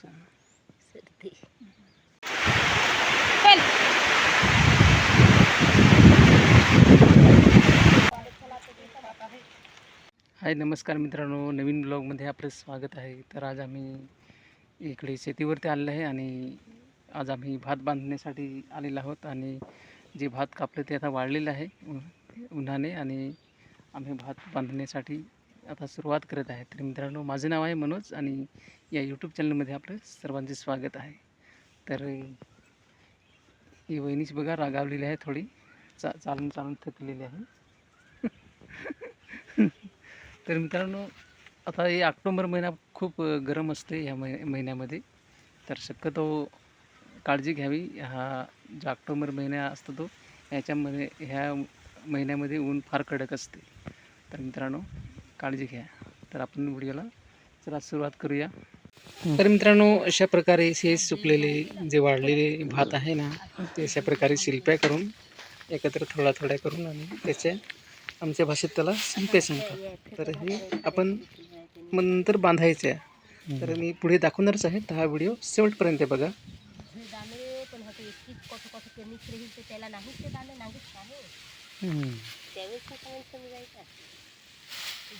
सर्दी हाय नमस्कार मित्रांनो. नवीन ब्लॉगमध्ये आपलं स्वागत आहे. तर आज आम्ही इकडे शेतीवरती आलेलो आहे आणि आज आम्ही भात बांधण्यासाठी आलेलो आहोत आणि जे भात कापलं ते आता वाळलेलं आहे उन्हाने आणि आम्ही भात बांधण्यासाठी आता सुरुवात करत आहे. तर मित्रांनो माझं नाव आहे मनोज आणि या यूट्यूब चॅनलमध्ये आपलं सर्वांचे स्वागत आहे. तर ही वहिनीच बघा रागावलेली आहे थोडी. चा चालून चालून थकलेली आहे. तर मित्रांनो आता हे ऑक्टोंबर महिना खूप गरम असते ह्या महि महिन्यामध्ये. तर शक्यतो काळजी घ्यावी. हा जो ऑक्टोंबर महिना असतो तो ह्याच्यामध्ये ह्या महिन्यामध्ये ऊन फार कडक असते. तर मित्रांनो काळजी घ्या. तर आपण व्हिडिओला चला सुरुवात करूया. तर मित्रांनो अशा प्रकारे हे सुकलेले जे वाढलेले भात आहे ना ते अशा प्रकारे शिल्प्या करून एकत्र थोडा थोड्या करून आणि त्याच्या आमच्या भाषेत त्याला शिल्पे सांगतात तर हे आपण मग नंतर बांधायचे. आहे तर मी पुढे दाखवणारच आहे. तर हा व्हिडिओ शेवटपर्यंत बघा. दाणे पण होते इतकी कसं कसं ते मिक्स राहील ते त्याला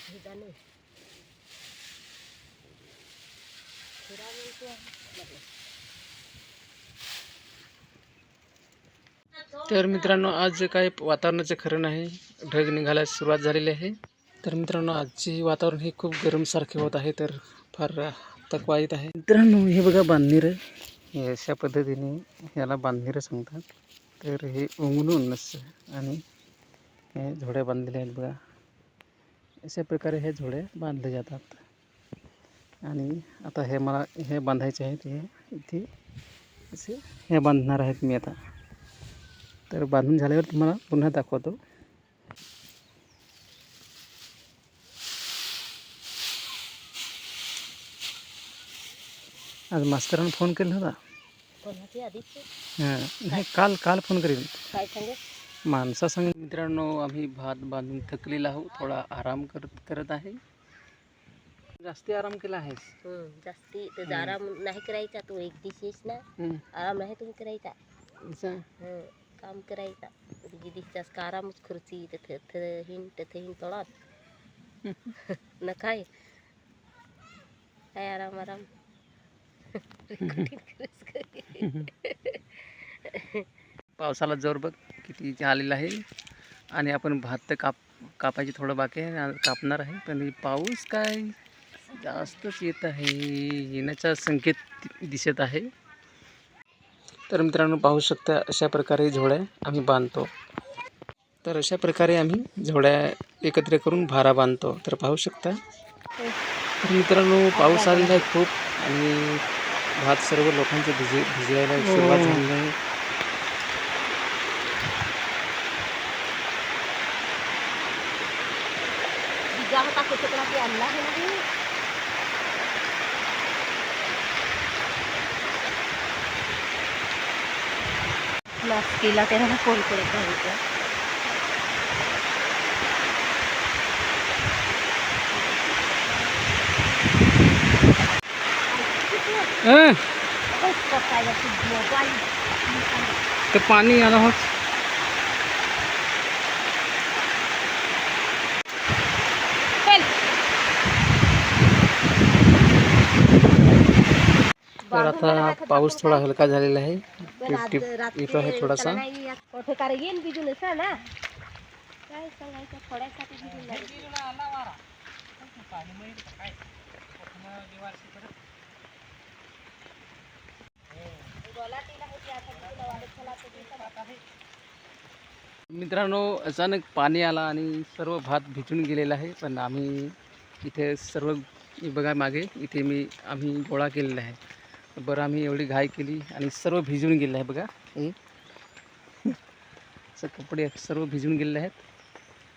हे. तर मित्रांनो आज काय वातावरणाचं खरं नाही ढग निघायला सुरुवात झालेली आहे. तर मित्रांनो आजची वातावरण हे खूप गरमसारखे होत आहे तर फार तकवा येत आहे. मित्रांनो हे बघा बांधणीर हे अशा पद्धतीने ह्याला बांधणीर सांगतात. तर हे उंगणून नसतं आणि हे झोड्या बांधलेल्या आहेत बघा. अशा प्रकारे हे झोड्या बांधले जातात. आणि आता हे मला हे बांधायचे आहेत हे इथे असे हे बांधणार आहेत मी आता. तर बांधून झाल्यावर तुम्हाला पुन्हा दाखवतो. आज मास्तरानं फोन केला होता. हां नाही काल काल फोन करेल काय सांगे माणसा सांग मित्रांनो आम्ही भात बांधून थकलेला आहोत. थोडा आराम करत करत आहे. जास्ती आराम केला आहेस? हं, जास्ती. तर आराम नाही करायचा तो एक दिवशीच ना. आराम नाही तुम्ही करायचा. हं, काम करायचा. तुझी दिसतास का आरामच खुर्ची तिथे तिथे हिन तिथे हिन तोडात न काय? काय आराम आराम? पावसाला जोर बघ किती आलेला आहे. आणि आपण भात तर काप कापायची थोडं बाकी आहे कापणार आहे. पण हे पाऊस काय? जास्तच येत आहे. येण्याचा संकेत दिसत आहे. तर मित्रांनो पाहू शकता अशा प्रकारे झोड्या आम्ही बांधतो. तर अशा प्रकारे आम्ही झोड्या एकत्र करून भारा बांधतो. तर पाहू शकता. तर मित्रांनो पाऊस आलेला आहे खूप. आणि भात सर्व लोकांचे भिजे भिजवायला सुरुवात झालेली आहे. बीजा होता कुठला की आणला आहे ना मी. क्लास केला त्याला फोन करत आहे अं, काय मोबाईल ते पाणी आलं होत तर आता पाऊस थोडा हलका झालेला आहे. टिप टिप येतो आहे थोडासा. कोठे कार येईन बिजून असा ना. काय सांगायचं? थोड्यासाठी बिजून नाही. मित्रांनो अचानक पाणी आला आणि सर्व भात भिजून गेलेला आहे पण आम्ही इथे सर्व बघा मागे इथे मी आम्ही गोळा केलेला आहे. बरं आम्ही एवढी घाई केली आणि सर्व भिजून गेले आहे बघा. हे. असं कपडे सर्व भिजून गेलेले आहेत.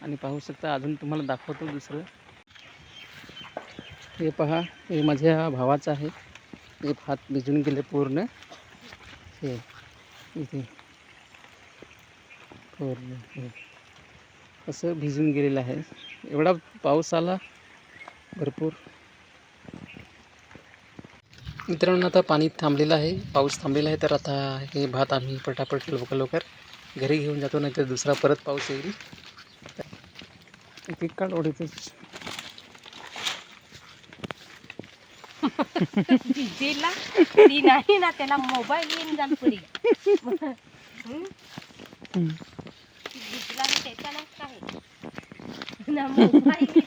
आणि पाहू शकता अजून तुम्हाला दाखवतो दुसरं. हे पहा हे माझ्या भावाचं आहे. हे भात भिजून गेले पूर्ण. हे. इथे. पूर्ण हे. असं भिजून गेलेलं आहे. एवढा पाऊस आला भरपूर. मित्रांनो आता पाणी थांबलेलं आहे पाऊस थांबलेला आहे तर आता हे भात आम्ही पटापट लवकर लवकर घरी घेऊन जातो नाही तर दुसरा परत पाऊस येईल. एक काढ ओढीतच. ती नाही ना त्याला मोबाईल येऊन काय ना मोबाईल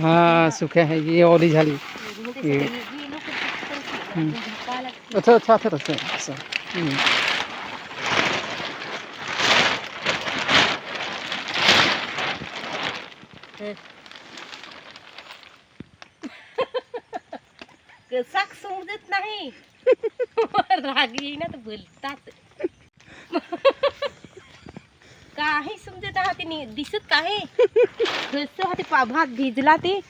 हा सुक्या आहे. ये ओली झाली. हं. अच्छा अच्छा अच्छा अच्छा हम्म. कसाक समजत नाही. राग येईना तर बोलतात काही समजत हा ते नि- दिसत काय? कसं हा ते पा- भात भिजला ते.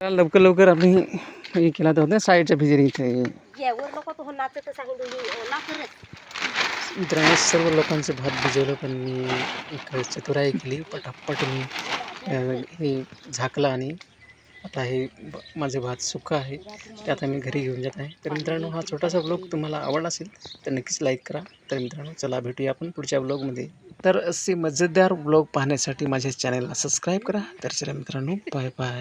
लवकर लवकर आम्ही हे केला तर साईडच्या भिजेरी इथे. यावर लोक तो नाचत सांगितलं हे करत. मित्रांनो सर्व लोकांचं भात भिजवलं पण मी एक चतुराई केली पटापट मी अं, हे झाकलं आणि आता हे ब- माझे भात सुका आहे. ते आता मी घरी घेऊन जात आहे. तर मित्रांनो हा छोटासा ब्लॉग तुम्हाला आवडला असेल तर नक्कीच लाईक करा. तर मित्रांनो चला भेटूया आपण पुढच्या ब्लॉगमध्ये तर असे मजेदार ब्लॉग पाहण्यासाठी माझ्या चॅनलला सबस्क्राईब करा. तर चला मित्रांनो बाय बाय